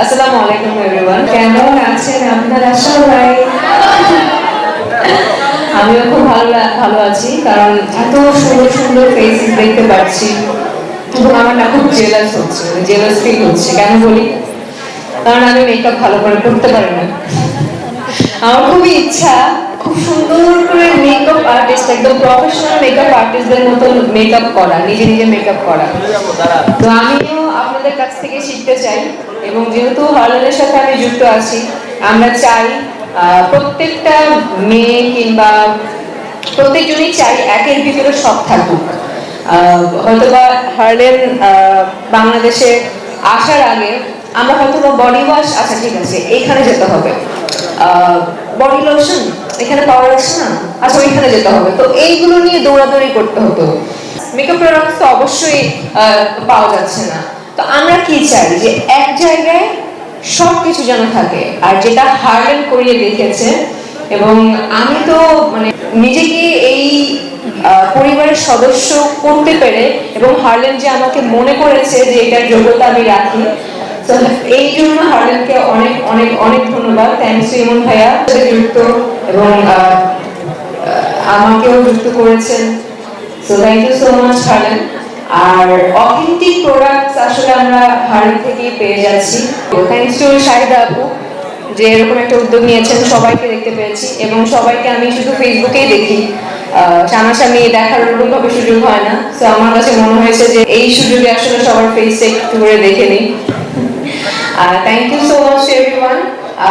আসসালামু আলাইকুম এভরিওয়ান কেমন আছেন আপনারা? সবাই? আমিও খুব ভালো ভালো আছি, কারণ এত সুন্দর সুন্দর ফেসেস দেখতে পাচ্ছি। এবং আমার না খুব জেলাস হচ্ছে জেলাস ফিল হচ্ছে। কেন বলি? কারণ আমি মেকআপ ভালো করে করতে পারি না। আমার খুবই ইচ্ছা, খুব সুন্দর করে মেকআপ আর্টিস্ট একদম প্রফেশনাল মেকআপ আর্টিস্টদের মতো মেকআপ করা, নিজে নিজে মেকআপ করা। তো আমিও আপনাদের কাছ থেকে শিখতে চাই। এবং যেহেতু হলের সাথে আমি যুক্ত আছি আমরা চাই প্রত্যেকটা মেয়ে কিংবা প্রত্যেকজনই চাই একের ভিতরে সব থাকুক। আহ, হয়তোবা হার্লেন বাংলাদেশে আসার আগে আমরা হয়তোবা বডি ওয়াশ আচ্ছা ঠিক আছে এইখানে যেতে হবে। বডি লোশন এখানে পাওয়া যাচ্ছে না? আচ্ছা ওইখানে যেতে হবে। তো এইগুলো নিয়ে দৌড়াদৌড়ি করতে হতো। মেকআপ প্রোডাক্টস তো অবশ্যই পাওয়া যাচ্ছে না। তো আমরা কি চাই যে এক জায়গায় সব কিছু যেন থাকে? আর যেটা হার্ডেন করিয়ে দেখেছে এবং আমি তো মানে নিজেকে এই পরিবারের সদস্য করতে পেরে এবং হার্লেন যে আমাকে মনে করেছে যে এটার যোগ্যতা আমি রাখি, তো এই জন্য হার্লেনকে অনেক অনেক অনেক ধন্যবাদ। থ্যাংকস টু ইমন ভাইয়া যুক্ত এবং আমাকেও যুক্ত করেছেন। So thank you so much Harlen R authentic products আসলে আমরা হার্লেন থেকেই পেয়ে যাচ্ছি। থ্যাংকস টু শাহিদা আপু, যে এরকম একটা উদ্যোগ নিয়েছেন, সবাইকে দেখতে পেয়েছি এবং সবাইকে আমি শুধু ফেসবুকেই দেখি। সামনাসামনি দেখার ওরকম ভাবে সুযোগ হয় না। তো আমার কাছে মনে হয়েছে যে এই সুযোগে আসলে সবার ফেসটা একটু করে দেখে নিই। Thank you so much everyone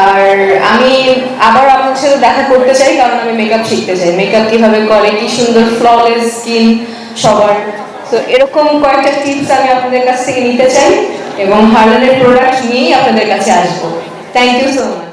আর আমি আবার আপনার সাথে দেখা করতে চাই, কারণ আমি মেকআপ শিখতে চাই। মেকআপ কীভাবে করে, কি সুন্দর ফ্ললেস স্কিন সবার। তো এরকম কয়েকটা টিপস আমি আপনাদের কাছ থেকে নিতে চাই এবং হার্লেনের প্রোডাক্ট নিয়েই আপনাদের কাছে আসব। Thank you so much